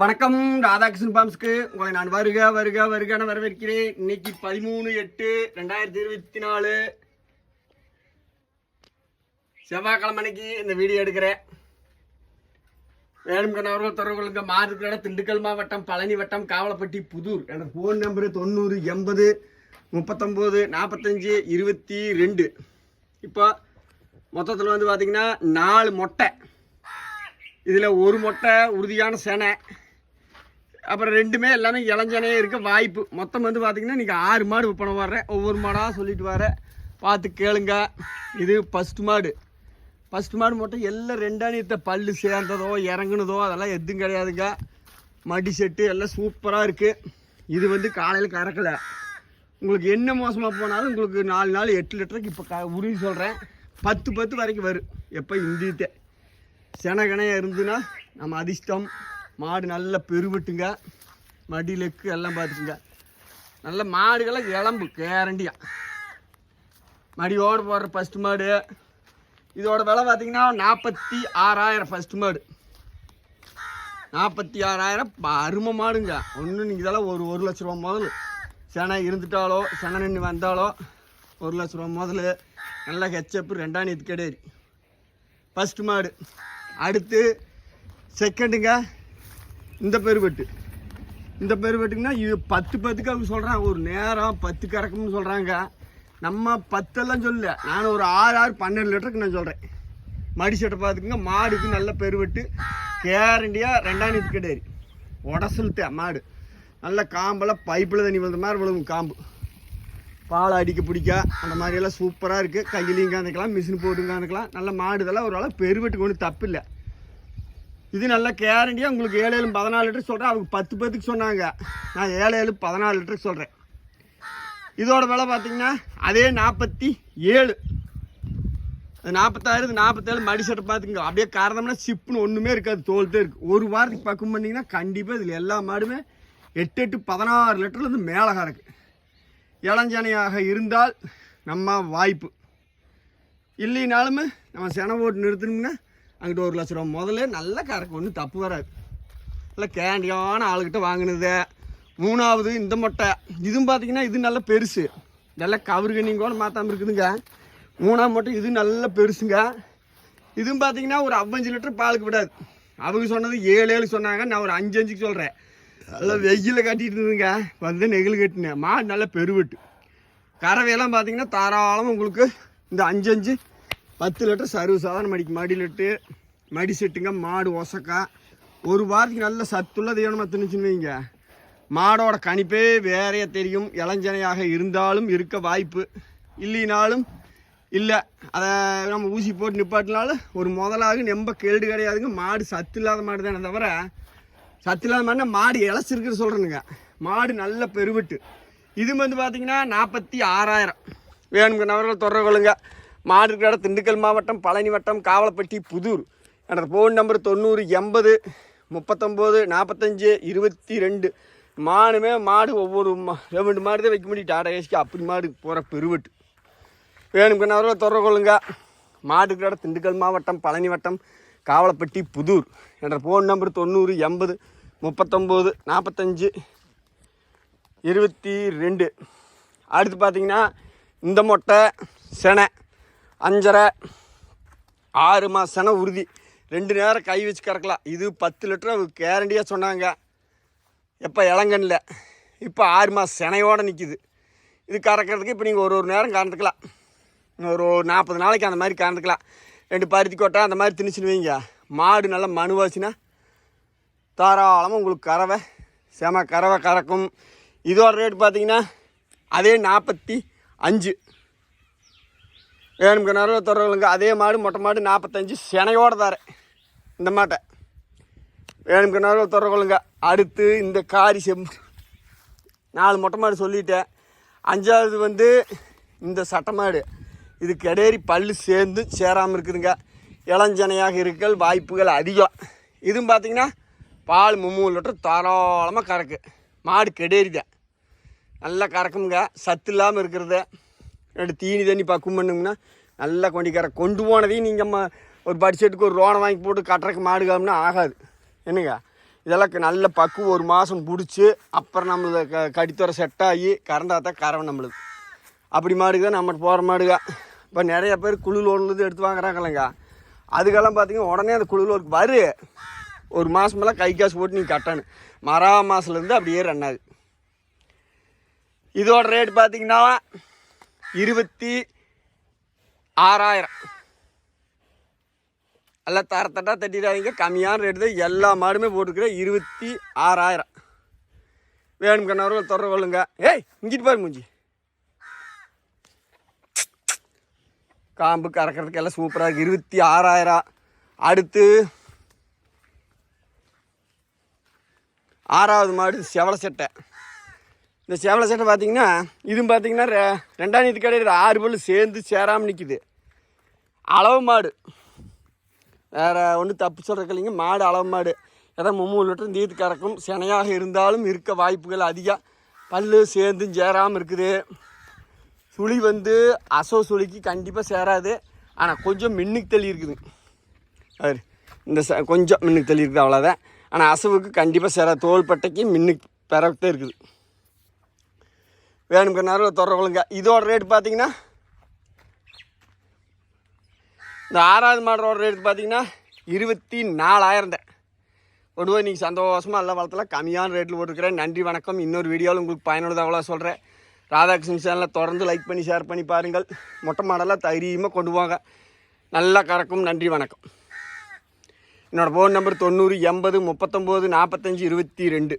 வணக்கம் ராதாகிருஷ்ணன் பாம்ஸ்க்கு. உங்களை நான் வருக வருக வருகன வரவேற்கிறேன். இன்னைக்கு பதிமூணு எட்டு ரெண்டாயிரத்தி இருபத்தி நாலு. செவ்வாய்க்கிழமை அன்னைக்கு இந்த வீடியோ எடுக்கிறேன். வேணும் கணவர்கள் தொடர்புகளுக்கு மாறுகிற திண்டுக்கல் மாவட்டம் பழனி வட்டம் காவலப்பட்டி புதூர். எனக்கு ஃபோன் நம்பரு தொண்ணூறு எண்பது முப்பத்தொம்போது நாற்பத்தஞ்சு இருபத்தி ரெண்டு. இப்போ மொத்தத்தில் வந்து பார்த்தீங்கன்னா நாலு மொட்டை. இதில் ஒரு மொட்டை உறுதியான செனை. அப்புறம் ரெண்டுமே எல்லாமே இளைஞனே இருக்க வாய்ப்பு. மொத்தம் வந்து பார்த்தீங்கன்னா நீங்கள் ஆறு மாடு விற்பனை வர்றேன் ஒவ்வொரு மாடாக சொல்லிட்டு வரேன் பார்த்து கேளுங்க. இது ஃபஸ்ட்டு மாடு. ஃபஸ்ட் மாடு மட்டும் எல்லாம் ரெண்டாணியத்தை பல்லு சேர்ந்ததோ இறங்குனதோ அதெல்லாம் எதுவும் கிடையாதுங்க. மடி செட்டு எல்லாம் சூப்பராக இருக்குது இது வந்து காலையில் கறக்கலை. உங்களுக்கு என்ன மோசமாக போனாலும் உங்களுக்கு நாலு நாள் எட்டு லிட்டருக்கு இப்போ க உறுதி சொல்கிறேன் பத்து பத்து வரைக்கும் வரும். எப்போ? இந்தியத்தை. செனகனையாக இருந்துன்னா நம்ம அதிர்ஷ்டம். மாடு நல்ல பெருவட்டுங்க. மடிலெக்கு எல்லாம் பார்த்துக்குங்க. நல்ல மாடுகளை இளம்பு கேரண்டியா. மடியோடு போடுற ஃபஸ்ட் மாடு. இதோட விலை பார்த்தீங்கன்னா நாற்பத்தி ஆறாயிரம் ஃபஸ்ட்டு மாடு. நாற்பத்தி ஆறாயிரம் அருமை மாடுங்க. ஒன்று நீங்கள் இதெல்லாம் ஒரு ஒரு லட்ச ரூபா முதல். செனை இருந்துட்டாலோ செனை நின்று வந்தாலோ ஒரு லட்ச ரூபா முதல். நல்லா ஹெச்சப்பு ரெண்டாம் நீத்து கிடையாது ஃபஸ்ட்டு மாடு. அடுத்து செகண்டுங்க இந்த பெருவெட்டு இந்த பெருவெட்டுங்கன்னா இது பத்து பத்துக்கு அவங்க சொல்கிறாங்க ஒரு நேரம் பத்து கறக்கும்னு சொல்கிறாங்க நம்ம பத்தெல்லாம் சொல்லல. நான் ஒரு ஆறு ஆறு பன்னெண்டு லிட்டருக்கு நான் சொல்கிறேன் மடி சட்டை பார்த்துக்குங்க மாடுக்கு நல்ல பெருவெட்டு கேரண்டியாக ரெண்டாம் நீத்து கிடையாது. உடசல்ட்ட மாடு. நல்ல காம்பெல்லாம் பைப்பில் தண்ணி வந்த மாதிரி விழுவும் காம்பு. பால் அடிக்க பிடிக்க. அந்த மாதிரியெல்லாம் சூப்பராக இருக்குது கையிலையும் காந்துக்கலாம் மிஷின் போட்டு காந்துக்கலாம் நல்ல மாடு இதெல்லாம் ஒரு அளவு பெருவெட்டுக்கு ஒன்றும் தப்பு இல்லை இது நல்ல கேரண்டியாக உங்களுக்கு ஏழு ஏழு பதினாலு லிட்டர் சொல்கிறேன் அவங்க பத்து பேத்துக்கு சொன்னாங்க. நான் ஏழு ஏழு பதினாலு லிட்டருக்கு சொல்கிறேன் இதோட விலை பார்த்தீங்கன்னா அதே நாற்பத்தி ஏழு. அது நாற்பத்தாயிரத்து நாற்பத்தேழு மடி சட்டை பார்த்துங்க அப்படியே காரணம்னா சிப்புன்னு ஒன்றுமே இருக்காது தோல்த்தே இருக்குது ஒரு வாரத்துக்கு பக்கம் பண்ணிங்கன்னா கண்டிப்பாக இதில் எல்லா மாடுமே எட்டு எட்டு பதினாறு லிட்டர்லேருந்து மேலே கறக்கு இளஞ்சனையாக இருந்தால் நம்ம வாய்ப்பு. இல்லைனாலுமே நம்ம செனை ஓட்டு நிறுத்தணும்னா அங்கிட்ட ஒரு லட்ச ரூபா முதல்ல நல்ல கறக்கு ஒன்றும் தப்பு வராது. நல்ல கேண்டியான ஆளுகிட்ட வாங்கினது. மூணாவது இந்த மொட்டை. இதுவும் பார்த்தீங்கன்னா இது நல்ல பெருசு. நல்ல கவருகண்ணிங்க கூட மாற்றாமல் இருக்குதுங்க. மூணாவது மொட்டை இது நல்ல பெருசுங்க. இதுவும் பார்த்தீங்கன்னா ஒரு அவ்வஞ்சு லிட்டர் பாலுக்கு விடாது. அவங்க சொன்னது ஏழு ஏழு சொன்னாங்க. நான் ஒரு அஞ்சு அஞ்சுக்கு சொல்கிறேன் நல்லா வெயிலில் கட்டிட்டு இருந்துங்க வந்து நெகிழ் கட்டினேன். மாடு நல்ல பெருவெட்டு. கறவையெல்லாம் பார்த்தீங்கன்னா தாராளமாக உங்களுக்கு இந்த அஞ்சு அஞ்சு பத்து லிட்டர் சர்வ சாதாரண மடிக்கு மடி லிட்டு மடி செட்டுங்க மாடு ஒசக்கா. ஒரு வாரத்துக்கு நல்ல சத்துள்ள தீவனமாக திணிச்சுன்னு வைங்க. மாடோட கணிப்பே வேறைய தெரியும். இளஞ்சனையாக இருந்தாலும் இருக்க வாய்ப்பு இல்லைனாலும் இல்லை. அதை நம்ம ஊசி போட்டு நிப்பாட்டினாலும் ஒரு முதலாக நெம்ப கேடு கிடையாதுங்க. மாடு சத்து இல்லாத மாடு தானே தவிர சத்து இல்லாத மாடுனா மாடு இளச்சிருக்குன்னு சொல்கிறேனுங்க மாடு நல்ல பெருவெட்டு. இது வந்து பார்த்திங்கன்னா நாற்பத்தி ஆறாயிரம். வேணுங்க நபர்கள் தொடர்பு கொள்ளுங்க. மாடு இருக்கிற இடம் திண்டுக்கல் மாவட்டம் பழனி வட்டம் காவலப்பட்டி புதூர். எனது ஃபோன் நம்பர் தொண்ணூறு எண்பது முப்பத்தொம்போது நாற்பத்தஞ்சு இருபத்தி ரெண்டு மானுமே மாடு ஒவ்வொரு மா- ரெண்டு மாடு தான் வைக்க முடியும். டாடா ஏசிக்கு அப்படி மாடு போகிற பெருவெட்டு. வேணுங்கிறவர்கள் தொடர கொள்ளுங்க மாடு இருக்கிற இடம் திண்டுக்கல் மாவட்டம் பழனி வட்டம் காவலப்பட்டி புதூர். என்ற ஃபோன் நம்பர் தொண்ணூறு எண்பது முப்பத்தொம்போது நாற்பத்தஞ்சு இருபத்தி ரெண்டு அடுத்து பார்த்தீங்கன்னா இந்த மொட்டை செனை. அஞ்சரை ஆறு மாதம்னா உறுதி. ரெண்டு நேரம் கை வச்சு கறக்கலாம். இது பத்து லிட்டர் கேரண்டியாக சொன்னாங்க. எப்போ இளங்கன்ல. இப்போ ஆறு மாதம் செனையோடு நிற்கிது இது கறக்கிறதுக்கு இப்போ நீங்கள் ஒரு ஒரு நேரம் கறந்துக்கலாம். ஒரு நாற்பது நாளைக்கு அந்த மாதிரி கறந்துக்கலாம். ரெண்டு பருத்தி கொட்டை அந்த மாதிரி திணிச்சுன்னு வைங்க. மாடு நல்லா மனுவாச்சுன்னா தாராளமாக உங்களுக்கு கறவை செம கறவை கறக்கும். இதோட ரேட் பார்த்தீங்கன்னா அதே நாற்பத்தி அஞ்சு. வேணுங்க நிறைய தொடர்புங்க அதே மாடு மொட்டை மாடு நாற்பத்தஞ்சு செனையோடு தரேன் இந்த மாட்டை. வேணுங்க நிறைய தொடர்புங்க அடுத்து இந்த காரி செம் நாலு மொட்டை மாடு சொல்லிட்டேன். அஞ்சாவது வந்து இந்த சட்டை மாடு. இது கெடேரி பல்லு சேர்ந்து சேராமல் இருக்குதுங்க. இளஞ்சனையாக இருக்க வாய்ப்புகள் அதிகம். இதுவும் பார்த்தீங்கன்னா பால் மும்மூணு லிட்டர் தாராளமாக கறக்கு. மாடு கெடேரி தான் நல்லா கறக்குங்க சத்து இல்லாமல் இருக்கிறது. ரெண்டு தீனி தண்ணி பக்குவம் பண்ணுங்கன்னா நல்லா கொண்டிக்கார கொண்டு போனதையும் நீங்கள் ஒரு பட்ஜெட்டுக்கு ஒரு ரோனை வாங்கி போட்டு கட்டுறக்கு மாடுகாம்னா ஆகாது. என்னங்க? இதெல்லாம் க- நல்ல பக்குவம் ஒரு மாதம் பிடிச்சி அப்புறம் நம்மளது க கடித்தர செட் ஆகி கறந்தாத்தான் கறவை நம்மளுக்கு அப்படி மாடுங்க நம்ம போகிற மாடுங்க. இப்போ நிறைய பேர் குழு லோன்லேருந்து எடுத்து வாங்குறாங்கல்லங்க. அதுக்கெல்லாம் பார்த்தீங்கன்னா உடனே அந்த குழு லோனுக்கு வரு. ஒரு மாதமெல்லாம் கை காசு போட்டு நீங்கள் கட்டணும். மரா மாதத்துலேருந்து அப்படியே ரன் ஆகுது. இதோட ரேட் பார்த்தீங்கன்னா இருபத்தி ஆறாயிரம். எல்லாம் தரத்தட்டாக தட்டிடாதீங்க. கம்மியான ரேட்டு தான் எல்லா மாடுமே போட்டுருக்குற இருபத்தி ஆறாயிரம். வேணும் கண்ணவர்கள் தொடர கொள்ளுங்க. ஏய் இங்கிட்டு பாரு மூஞ்சி. காம்பு கறக்கிறதுக்கு எல்லாம் சூப்பராக இருக்குது இருபத்தி ஆறாயிரம். அடுத்து ஆறாவது மாடு செவலை சட்டை. இந்த சேவலை சட்டை பார்த்தீங்கன்னா இதுவும் பார்த்தீங்கன்னா ரெ- ரெண்டாம் நீதி கிடையாது ஆறு பல்லு சேர்ந்து சேராமல் நிற்கிது அளவு மாடு. வேறு ஒன்றும் தப்பு சொல்கிறக்கு இல்லைங்க மாடு அளவு மாடு. ஏதோ மும்மூணு லிட்டரும் தீர்த்து கறக்கும் சினையாக இருந்தாலும் இருக்க வாய்ப்புகள் அதிகம். பல்லு சேர்ந்தும் சேராமல் இருக்குது. சுழி வந்து அசோ சுழிக்கு கண்டிப்பாக சேராது. ஆனால் கொஞ்சம் மின்னுக்கு தள்ளி இருக்குது. அது இந்த ச கொஞ்சம் மின்னுக்கு தள்ளி இருக்குது அவ்வளோதான் ஆனால் அசவுக்கு கண்டிப்பாக சேராது. தோள்பட்டைக்கு மின்னுக்கு பிறகுத்தே இருக்குது. வேணுங்கிற நேரம் தொடரவளுங்க இதோட ரேட் பார்த்தீங்கன்னா இந்த ஆறாவது மாடலோட ரேட் பார்த்தீங்கன்னா இருபத்தி நாலாயிரம் தான். கொண்டு போய் நீங்கள் சந்தோஷமாக எல்லா வளத்தில் கம்மியான ரேட்டில் போட்டுருக்கிறேன். நன்றி வணக்கம். இன்னொரு வீடியோவில் உங்களுக்கு பயனுள்ளதாக அவ்வளோ சொல்கிறேன் ராதாகிருஷ்ணன் சேனலில் தொடர்ந்து லைக் பண்ணி ஷேர் பண்ணி பாருங்கள். மொட்டை மாடலாக தைரியமாக கொண்டு போங்க நல்லா கறக்கும். நன்றி வணக்கம். என்னோடய ஃபோன் நம்பர் தொண்ணூறு எண்பது முப்பத்தொம்போது நாற்பத்தஞ்சு இருபத்தி ரெண்டு.